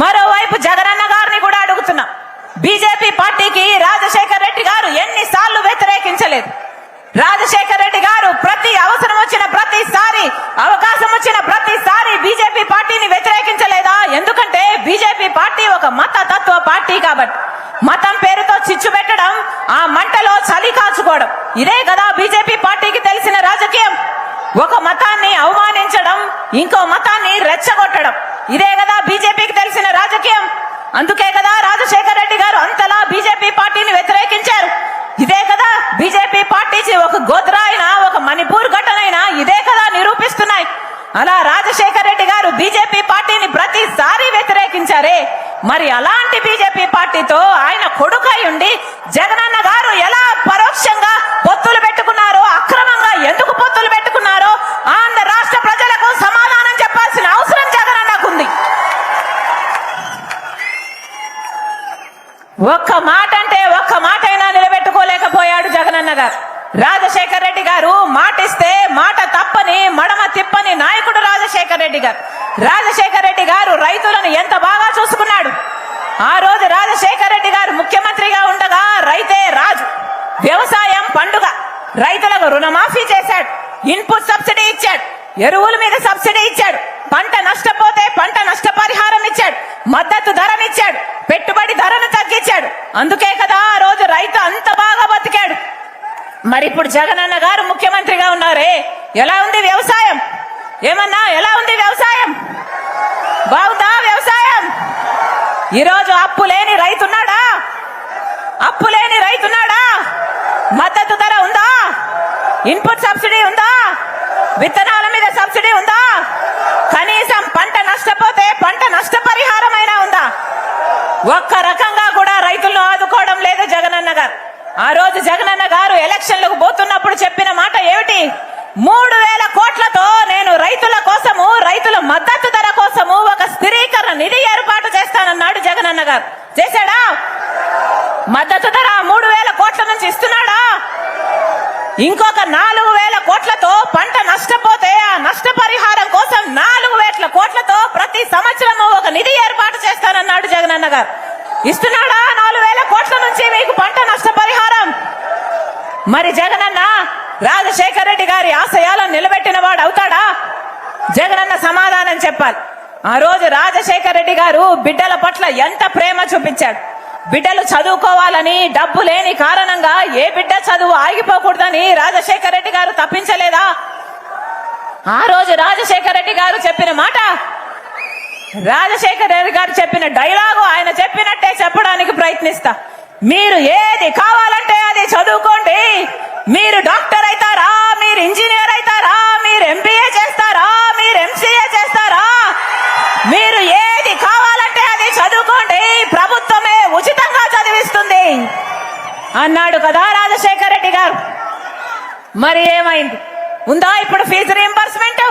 మరోవైపు జగనన్న గారిని కూడా అడుగుతున్నా. బీజేపీ పార్టీకి రాజశేఖర్ రెడ్డి గారు ఎన్నిసార్లు వ్యతిరేకించలేదు. రాజశేఖర్ రెడ్డి గారు ప్రతి అవసరం వచ్చిన ప్రతిసారి అవకాశం వచ్చిన ప్రతిసారి బీజేపీ పార్టీని వ్యతిరేకించలేదా? ఎందుకంటే బీజేపీ పార్టీ ఒక మత తత్వ పార్టీ కాబట్టి. మతం పేరుతో చిచ్చు పెట్టడం ఆ మంటలో చలి కాచుకోవడం. ఇదే కదా బీజేపీ పార్టీకి తెలిసిన రాజకీయం. ఒక మతాన్ని అవమానించడం ఇంకో మతాన్ని రెచ్చగొట్టడం. ఇదే కదా బీజేపీకి తెలిసిన రాజకీయం. అందుకే కదా రాజశేఖర రెడ్డి గారు అంతలా బీజేపీ పార్టీని వ్యతిరేకించారు. ఇదే కదా ఒక గోత్రా ఒక మణిపూర్ ఘటనైనా ఇదే కదా నిరూపిస్తున్నాయి. అలా రాజశేఖర రెడ్డి గారు బీజేపీ పార్టీని ప్రతిసారి వ్యతిరేకించారే. మరి అలాంటి బీజేపీ పార్టీతో ఆయన కొడుకై ఉండి జగనన్న గారు ఎలా పరోక్షంగా పొత్తులు పెట్టుకున్నారో అక్రమంగా ఎందుకు పొత్తులు పెట్టుకున్నారో ఆంధ్ర రాష్ట్ర ప్రజలకు సమాధానం చెప్పాల్సిన అవసరం జగనన్నకుంది ఒక్క మాట అంటే ఒక్క మాట అయినా నిలబెట్టుకోలేకపోయాడు జగనన్న గారు. రాజశేఖర్ రెడ్డి గారు మాటిస్తే మాట తప్పని మడమ తిప్పని నాయకుడు రాజశేఖర్ రెడ్డి గారు. రాజశేఖర్ రెడ్డి గారు రైతులను ఎంత బాగా చూసుకున్నాడు? ఆ రోజు రాజశేఖర్ రెడ్డి గారు ముఖ్యమంత్రిగా ఉండగా రైతే రాజు. వ్యవసాయం పండుగ. రైతులకు రుణమాఫీ చేశాడు. ఇన్పుట్ సబ్సిడీ ఇచ్చాడు. ఎరువుల మీద సబ్సిడీ ఇచ్చాడు పంట నష్టపోతే పంట నష్టపరిహారం ఇచ్చాడు మద్దతు ధరనిచ్చాడు పెట్టుబడి ధరను తగ్గించాడు అందుకే కదా ఆ రోజు రైతు అంత బాగా బతికాడు మరి ఇప్పుడు జగనన్న గారు ముఖ్యమంత్రిగా ఉన్నారే? ఎలా ఉంది వ్యవసాయం? ఏమన్నా ఎలా ఉంది వ్యవసాయం? బాగుందా వ్యవసాయం? ఈరోజు అప్పు లేని రైతున్నాడా? అప్పు లేని రైతున్నాడా? మద్దతు ధర ఉందా? ఇన్పుట్ సబ్సిడీ ఉందా? విత్తనాల మీద సబ్సిడీ ఉందా? కనీసం పంట నష్టపోతే పంట నష్టపరిహారమైనా ఉందా? ఒక్క రకంగా కూడా రైతులను ఆదుకోవడం లేదు జగనన్న గారు. ఆ రోజు జగనన్న గారు ఎలక్షన్లకు పోతున్నప్పుడు చెప్పిన మాట ఏమిటి? మూడు వేల కోట్లతో నేను రైతుల కోసము రైతుల మద్దతు ధర కోసము ఒక స్థిరీకరణ నిధి ఏర్పాటు చేస్తానన్నాడు జగనన్న గారు. చేశాడా? మద్దతు ధర మూడు వేల కోట్ల నుంచి ఇస్తున్నాడా? ఇంకొక నాలుగు వేల కోట్లతో పంట నష్టపోతే ఆ నష్టపరిహారం కోసం నాలుగు వేల కోట్లతో ప్రతి సంవత్సరము ఒక నిధి ఏర్పాటు చేస్తానన్నాడు జగనన్న గారు. ఇస్తున్నాడా నాలుగు వేల కోట్ల నుంచి మీకు పంట నష్టపరిహారం మరి జగనన్న రాజశేఖర రెడ్డి గారి ఆశయాలను నిలబెట్టిన వాడు అవుతాడా? జగనన్న సమాధానం చెప్పాలి. ఆ రోజు రాజశేఖర రెడ్డి గారు బిడ్డల పట్ల ఎంత ప్రేమ చూపించాడు. బిడ్డలు చదువుకోవాలని డబ్బు లేని కారణంగా ఏ బిడ్డ చదువు ఆగిపోకూడదని రాజశేఖర రెడ్డి గారు తప్పించలేదా? ఆ రోజు రాజశేఖర రెడ్డి గారు చెప్పిన మాట రాజశేఖర రెడ్డి గారు చెప్పిన డైలాగు ఆయన చెప్పినట్టే చెప్పడానికి ప్రయత్నిస్తా. మీరు ఏది కావాలంటే అది చదువుకోండి. మీరు డాక్టర్ అవుతారా? మీరు ఇంజనీర్ అవుతారా? మీరు ఎంబీఏ చేస్తారా? మీరు ఎంసీఏ చేస్తారా? మీరు ఏది కావాలంటే అది చదువుకోండి. ప్రభుత్వమే ఉచితంగా చదివిస్తుంది. అన్నాడు కదా రాజశేఖర రెడ్డి గారు. మరి ఏమైంది? ఉందా ఇప్పుడు ఫీజు రీంబర్స్మెంట్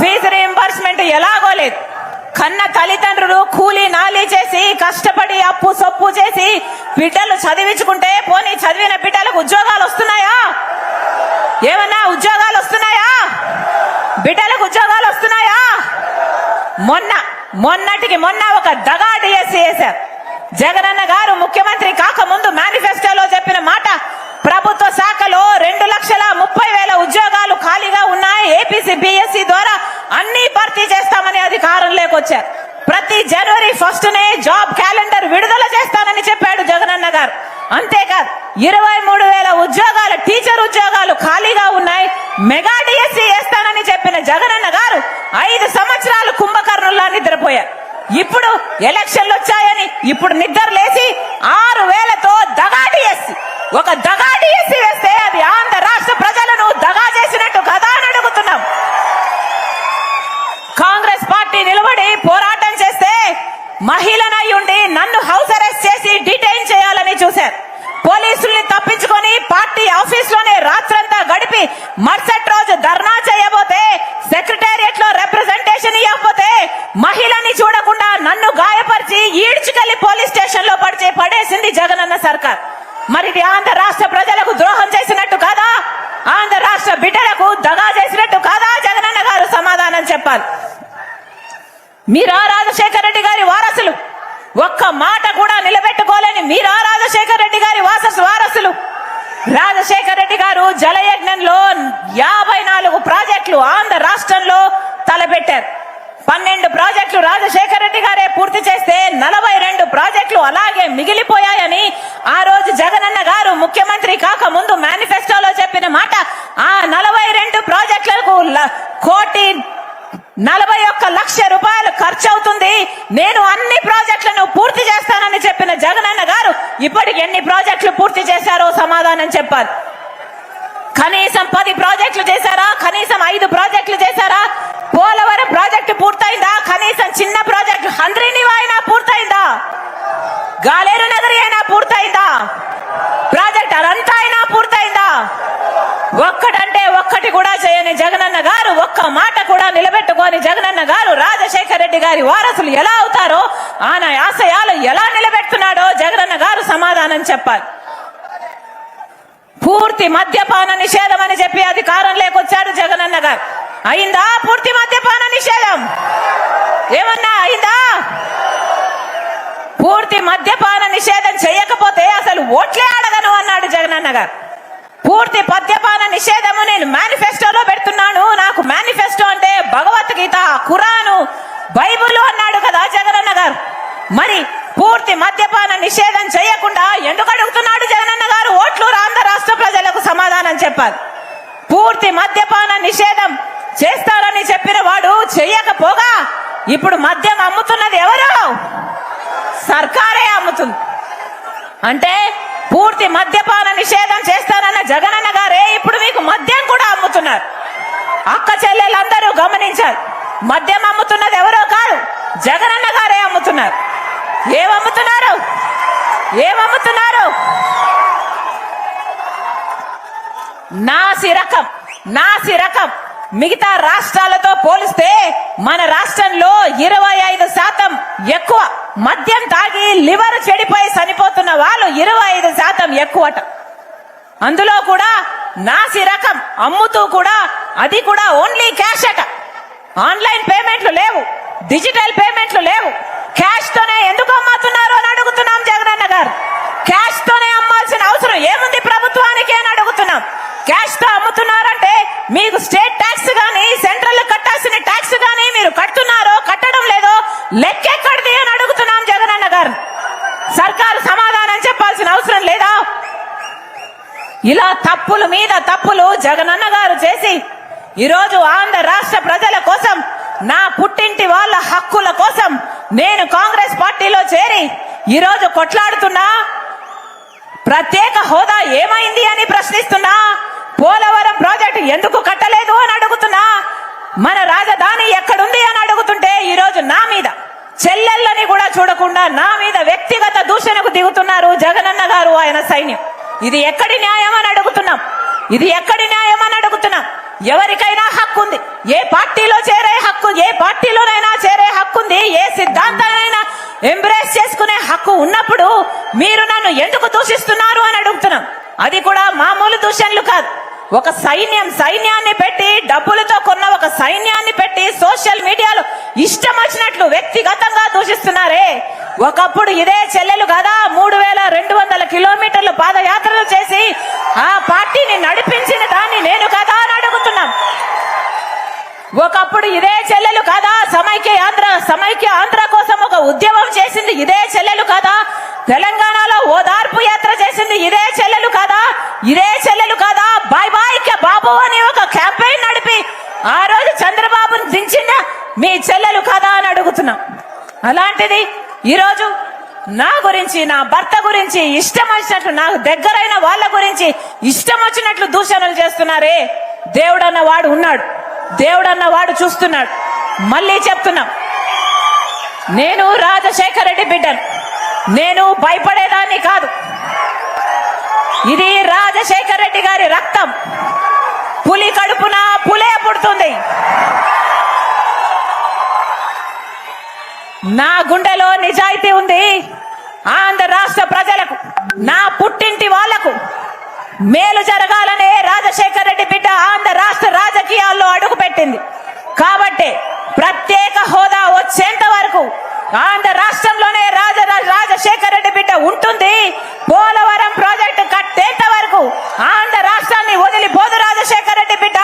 ఫీజు రీంబర్స్మెంట్ ఎలాగోలేదు కన్న తల్లిదండ్రులు కూలీ నాలి చేసి కష్టపడి అప్పు సొప్పు చేసి బిడ్డలు చదివించుకుంటే పోనీ చదివిన బిడ్డలకు ఉద్యోగాలు వస్తున్నాయా? ఏమన్నా ఉద్యోగాలు వస్తున్నాయా? బిడ్డలకు ఉద్యోగాలు వస్తున్నాయా? మొన్న మొన్నటికి మొన్న ఒక దగా డిఎస్సి వేశారు. జగనన్న గారు ముఖ్యమంత్రి కాకముందు మేనిఫెస్టోలో చెప్పిన మాట ప్రభుత్వ శాఖలో రెండు లక్షల ముప్పై వేల ఉద్యోగ ఉద్యోగాలు ఖాళీగా ఉన్నాయి. ఏపీసీ బిఎస్సి ద్వారా అన్ని భర్తీ చేస్తామని అధికారంలోకి వచ్చారు. ప్రతి జనవరి ఫస్ట్ నే జాబ్ క్యాలెండర్ విడుదల చేస్తానని చెప్పాడు జగనన్న గారు. అంతేకాదు ఇరవై మూడు వేల ఉద్యోగాలు టీచర్ ఉద్యోగాలు ఖాళీగా ఉన్నాయి. మెగా డిఎస్సి వేస్తానని చెప్పిన జగనన్న గారు ఐదు సంవత్సరాలు కుంభకర్ణుల్లా నిద్రపోయారు. ఇప్పుడు ఎలక్షన్లు వచ్చాయని ఇప్పుడు నిద్ర లేచి ఆరు వేలతో దగా డిఎస్సి ఒక దగా డిఎస్సి వేస్తే అది ఆంధ్ర రాష్ట్ర ప్రజలను దగా చేసినట్టు కదా అని అడుగుతున్నాం కాంగ్రెస్ పార్టీ నిలబడి పోరాటం చేస్తే మహిళనై ఉండి నన్ను హౌస్ అరెస్ట్ చేసి డిటైన్ చేయాలని చూశారు పోలీసుల్ని తప్పించుకొని పార్టీ ఆఫీస్లోనే రాత్రంతా గడిపి మరుసటి రోజు ధర్నా చేయబోతే సెక్రటేరియట్లో రిప్రజెంటేషన్ ఇవ్వకపోతే మహిళని చూడకుండా నన్ను గాయపరిచి ఈడ్చుకెళ్ళి పోలీస్ స్టేషన్లో పడిచి పడేసింది జగనన్న సర్కార్ మరి ఇది ఆంధ్ర రాష్ట్ర ప్రజలకు ద్రోహం చేసినట్టు కాదా ఆంధ్ర రాష్ట్ర బిడ్డలకు దగా చేసినట్టు కాదా జగనన్న గారు సమాధానం చెప్పాలి. మీరా రాజశేఖర రెడ్డి గారి వారసులు. ఒక్క మాట కూడా నిలబెట్టుకోలేని మీరా రాజశేఖర రెడ్డి గారి వారసు వారసులు. రాజశేఖర రెడ్డి గారు జలయజ్ఞంలో యాభై నాలుగు ప్రాజెక్టులు ఆంధ్ర రాష్ట్రంలో తలపెట్టారు. పన్నెండు ప్రాజెక్టులు రాజశేఖర రెడ్డి గారే పూర్తి చేస్తే నలభై రెండు ప్రాజెక్టులు అలాగే మిగిలిపోయాయని ఆ రోజు జగనన్న గారు ముఖ్యమంత్రి కాక ముందు మేనిఫెస్టోలో చెప్పిన మాట ఆ నలభై రెండు ప్రాజెక్టులకు ల- కోటి నలభై ఒక్క లక్ష రూపాయలు ఖర్చు అవుతుంది నేను అన్ని ప్రాజెక్టులను పూర్తి చేస్తానని చెప్పిన జగనన్న గారు ఇప్పటికి ఎన్ని ప్రాజెక్టులు పూర్తి చేశారో సమాధానం చెప్పాలి కనీసం పది ప్రాజెక్టులు చేశారా కనీసం ఐదు ప్రాజెక్టులు చేశారా పోలవరం ప్రాజెక్టు పూర్తయిందా కనీసం చిన్న ప్రాజెక్టు హంద్రీనివా అయినా పూర్తయిందా గాలేరు నగరి అయినా పూర్తయిందా? ప్రాజెక్ట్ అదంతా అయినా పూర్తయిందా? ఒక్కటంటే ఒక్కటి కూడా చేయని జగనన్న గారు ఒక్క మాట కూడా నిలబెట్టుకొని జగనన్న గారు రాజశేఖర రెడ్డి గారి వారసులు ఎలా అవుతారో ఆయన ఆశయాలు ఎలా నిలబెడుతున్నాడో జగనన్న గారు సమాధానం చెప్పాలి. పూర్తి మద్యపాన నిషేధం అని చెప్పి అధికారం లేకొచ్చాడు జగనన్న గారు. అయిందా పూర్తి మద్యపాన నిషేధం? ఏమన్నా అయిందా పూర్తి మద్యపాన నిషేధం చేయకపోతే అసలు ఓట్లే అడగను అన్నాడు జగనన్న గారు పూర్తి మద్యపాన నిషేధము నేను మేనిఫెస్టోలో పెడుతున్నాను. నాకు మేనిఫెస్టో అంటే భగవద్గీత ఖురాను బైబుల్ అన్నాడు కదా జగనన్న గారు మరి పూర్తి మద్యపాన నిషేధం చేయకుండా ఎందుకు అడుగుతున్నాడు జగనన్న గారు ఓట్లు ఆంధ్ర రాష్ట్ర ప్రజలకు సమాధానం చెప్పాలి. పూర్తి మద్యపాన నిషేధం చేస్తారని చెప్పిన వాడు చెయ్యకపోగా ఇప్పుడు మద్యం అమ్ముతున్నది ఎవరు? సర్కారే అమ్ముతుంది. అంటే పూర్తి మద్యపాన నిషేధం చేస్తానన్న జగనన్న గారే ఇప్పుడు మీకు మద్యం కూడా అమ్ముతున్నారు. అక్క చెల్లెలందరూ గమనించారు మద్యం అమ్ముతున్నది ఎవరో కాదు జగనన్న గారే అమ్ముతున్నారు. ఏమమ్ముతున్నారు ఏమమ్ముతున్నారు నాసి రకం నాసి రకం. మిగతా రాష్ట్రాలతో పోలిస్తే మన రాష్ట్రంలో ఇరవై ఐదు శాతం ఎక్కువ. మద్యం తాగి లివర్ చెడిపోయి చనిపోతున్న వాళ్ళు ఇరవై ఐదు శాతం ఎక్కువట. అందులో కూడా నాసి రకం అమ్ముతూ కూడా అది కూడా ఓన్లీ క్యాష్ అట. ఆన్లైన్ పేమెంట్లు లేవు. డిజిటల్ పేమెంట్లు లేవు. క్యాష్ తోనే ఎందుకు అమ్ముతున్నారు అని అడుగుతున్నాం జగనన్న గారు. క్యాష్ తోనే అమ్మాల్సిన అవసరం ఏముంది ప్రభుత్వానికి అని అడుగుతున్నాం. క్యాష్తో అమ్ముతున్నారంటే మీకు స్టేట్ ట్యాక్స్ గానీ సెంట్రల్ కట్టాల్సిన ట్యాక్స్ గానీ మీరు కడుతున్నారో కట్టడం లేదో లెక్కెక్కడిది అని సర్కారు సమాధానం చెప్పాల్సిన అవసరం లేదా? ఇలా తప్పుల మీద తప్పులు జగనన్న గారు చేసి ఈరోజు ఆంధ్ర రాష్ట్ర ప్రజల కోసం నా పుట్టింటి వాళ్ళ హక్కుల కోసం నేను కాంగ్రెస్ పార్టీలో చేరి ఈరోజు కొట్లాడుతున్నా? ప్రత్యేక హోదా ఏమైంది అని ప్రశ్నిస్తున్నా? పోలవరం ప్రాజెక్టు ఎందుకు కట్టలేదు అని అడుగుతున్నా? మన రాజధాని ఎక్కడుంది అని అడుగుతుంటే ఈరోజు నా మీద చెల్లెళ్ళని కూడా చూడకుండా నా దూషణకు జగనన్న గారు ఆయన సైన్యం. ఇది ఎక్కడి న్యాయం అని అడుగుతున్నాం. ఇది ఎక్కడి న్యాయం అని అడుగుతున్నాం. ఎవరికైనా హక్కు ఉంది. ఏ పార్టీలో చేరే హక్కు ఏ పార్టీలోనైనా చేరే హక్కు ఉంది. ఏ సిద్ధాంతానైనా ఎంబ్రేస్ చేసుకునే హక్కు ఉన్నప్పుడు మీరు నన్ను ఎందుకు దూషిస్తున్నారు అని అడుగుతున్నాం. అది కూడా మామూలు దూషణలు కాదు. ఒక సైన్యం సైన్యాన్ని పెట్టి డబ్బులతో కొన్న ఒక సైన్యాన్ని పెట్టి సోషల్ మీడియాలో ఇష్టం వచ్చినట్లు వ్యక్తిగతంగా దూషిస్తున్నారే. ఒకప్పుడు ఇదే చెల్లెలు కదా? మూడు వేల రెండు వందల కిలోమీటర్లు పాదయాత్రలు చేసి ఆ పార్టీని నడిపించిన దాన్ని నేను కదా అని అడుగుతున్నాం ఒకప్పుడు ఇదే చెల్లెలు కదా సమైక్య ఆంధ్ర సమైక్య ఆంధ్ర కోసం ఒక ఉద్యమం చేసింది ఇదే చెల్లెలు కదా? తెలంగాణలో ఓదార్పు యాత్ర చేసింది ఇదే చెల్లెలు కదా? ఇదే చెల్లెలు కదా? బాయ్ బాయ్ బాబు అని ఒక క్యాంపెయిన్ నడిపి ఆ రోజు చంద్రబాబును దించిన మీ చెల్లెలు కదా అని అడుగుతున్నాం. అలాంటిది ఈరోజు నా గురించి నా భర్త గురించి ఇష్టం వచ్చినట్లు నాకు దగ్గరైన వాళ్ళ గురించి ఇష్టం వచ్చినట్లు దూషణలు చేస్తున్నారే. దేవుడన్న వాడు ఉన్నాడు. దేవుడన్న వాడు చూస్తున్నాడు. మళ్ళీ చెప్తున్నాం. నేను రాజశేఖర రెడ్డి బిడ్డను. నేను భయపడేదాన్ని కాదు. ఇది రాజశేఖర రెడ్డి గారి రక్తం. పులి కడుపున పులే పుడుతుంది. నా గుండెలో నిజాయితీ ఉంది ఆంధ్ర రాష్ట్ర ప్రజలకు నా పుట్టింటి వాళ్ళకు. మేలు జరగాలనే రాజశేఖర రెడ్డి బిడ్డ ఆంధ్ర రాష్ట్ర రాజకీయాల్లో అడుగుపెట్టింది. కాబట్టే ప్రత్యేక హోదా వచ్చేంత వరకు ఆంధ్ర రాష్ట్రంలోనే రాజ రాజశేఖర రెడ్డి బిడ్డ ఉంటుంది. పోలవరం ప్రాజెక్టు కట్టేంత వరకు ఆంధ్ర రాష్ట్రాన్ని వదిలిపోదు రాజశేఖర రెడ్డి బిడ్డ.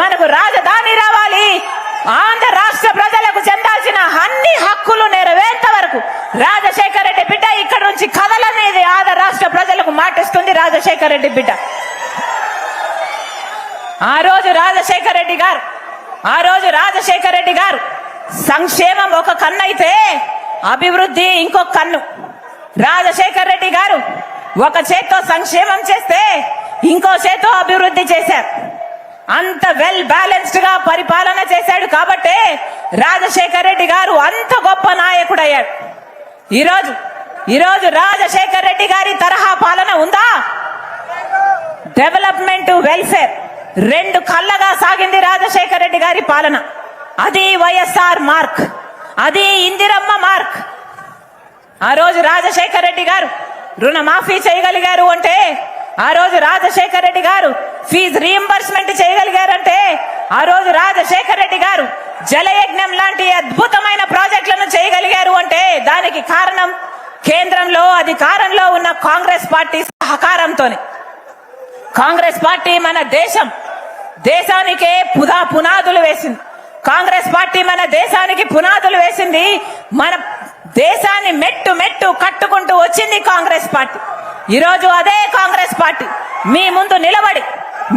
మనకు రాజధాని రావాలి. ఆంధ్ర రాష్ట్ర ప్రజలకు చెందాల్సిన అన్ని హక్కులు నెరవేరేంత వరకు రాజశేఖర రెడ్డి బిడ్డ ఇక్కడ నుంచి కదలనేది ఆంధ్ర రాష్ట్ర ప్రజలకు మాటిస్తుంది రాజశేఖర రెడ్డి బిడ్డ. ఆ రోజు రాజశేఖర రెడ్డి గారు ఆ రోజు రాజశేఖర రెడ్డి గారు సంక్షేమం ఒక కన్ను అయితే అభివృద్ధి ఇంకొక కన్ను. రాజశేఖర రెడ్డి గారు ఒక చేత్తో సంక్షేమం చేస్తే ఇంకో చేత్తో అభివృద్ధి చేశారు. అంత వెల్ బ్యాలెన్స్డ్గా పరిపాలన చేశాడు కాబట్టే రాజశేఖర రెడ్డి గారు అంత గొప్ప నాయకుడయ్యాడు. ఈరోజు ఈరోజు రాజశేఖర రెడ్డి గారి తరహా పాలన ఉందా? డెవలప్మెంట్ వెల్ఫేర్ రెండు కళ్ళగా సాగింది రాజశేఖర రెడ్డి గారి పాలన. అది వైఎస్ఆర్ మార్క్. అది ఇందిరమ్మ మార్క్. ఆ రోజు రాజశేఖర రెడ్డి గారు రుణమాఫీ చేయగలిగారు అంటే ఆ రోజు రాజశేఖర రెడ్డి గారు ఫీజు రీఎంబర్స్మెంట్ చేయగలిగారంటే ఆ రోజు రాజశేఖర రెడ్డి గారు జలయజ్ఞం లాంటి అద్భుతమైన ప్రాజెక్టులను చేయగలిగారు అంటే దానికి కారణం కేంద్రంలో అధికారంలో ఉన్న కాంగ్రెస్ పార్టీ సహకారంతోనే. కాంగ్రెస్ పార్టీ మన దేశం. దేశానికే పుదా పునాదులు వేసింది. కాంగ్రెస్ పార్టీ మన దేశానికి పునాదులు వేసింది. మన దేశాన్ని మెట్టు మెట్టు కట్టుకుంటూ వచ్చింది కాంగ్రెస్ పార్టీ. ఈరోజు అదే కాంగ్రెస్ పార్టీ. మీ ముందు నిలబడి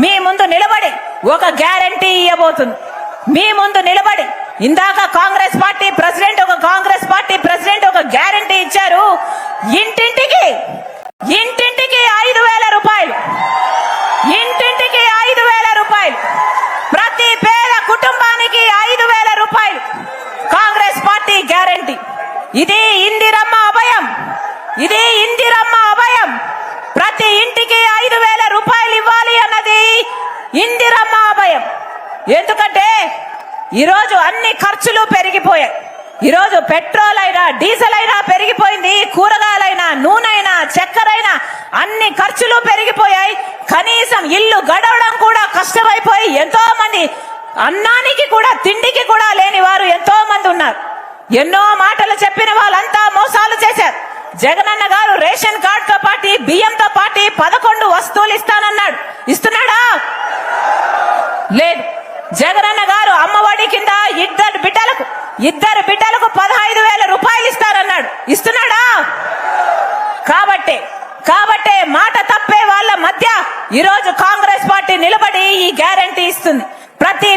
మీ ముందు నిలబడి ఒక గ్యారంటీ ఇవ్వబోతుంది మీ ముందు నిలబడి ఇందాక కాంగ్రెస్ పార్టీ ప్రెసిడెంట్ ఒక కాంగ్రెస్ పార్టీ ప్రెసిడెంట్ ఒక గ్యారంటీ ఇచ్చారు. ఇంటింటికి ఇంటింటికి ఐదు వేల రూపాయలు. ఇంటింటికి ఐదు వేల రూపాయలు. ప్రతి పేద కుటుంబానికి ఐదు వేల రూపాయలు. Congress party guarantee. ఇది ఇందిరమ్మ అభయం. ఇది ఇందిరమ్మ అభయం. ప్రతి ఇంటికి ఐదు వేల రూపాయలు ఇవ్వాలి అన్నది ఇందిరమ్మ అభయం. ఎందుకంటే ఈరోజు అన్ని ఖర్చులు పెరిగిపోయాయి. ఈరోజు పెట్రోల్ అయినా డీజిల్ అయినా పెరిగిపోయింది. కూరగాయలైనా నూనెైనా చక్కెరైనా అన్ని ఖర్చులు పెరిగిపోయాయి. కనీసం ఇల్లు గడవడం కూడా కష్టమైపోయి ఎంతో మంది అన్నానికి కూడా తిండికి కూడా లేని వారు ఎంతో మంది ఉన్నారు. ఎన్నో మాటలు చెప్పిన వాళ్ళంతా మోసాలు చేశారు. జగనన్న గారు రేషన్ కార్డ్తో పాటి బియ్యంతో పాటి పదకొండు వస్తువులు ఇస్తానన్నాడు. ఇస్తున్నాడా? లేదు. జగనన్న గారు అమ్మఒడి కింద ఇద్దరు బిడ్డలకు ఇద్దరు బిడ్డలకు పదహైదు వేల రూపాయలు ఇస్తారన్నాడు. ఇస్తున్నాడా? కాబట్టే కాబట్టే మాట తప్పే వాళ్ళ మధ్య ఈరోజు కాంగ్రెస్ పార్టీ నిలబడి ఈ గ్యారంటీ ఇస్తుంది. ప్రతి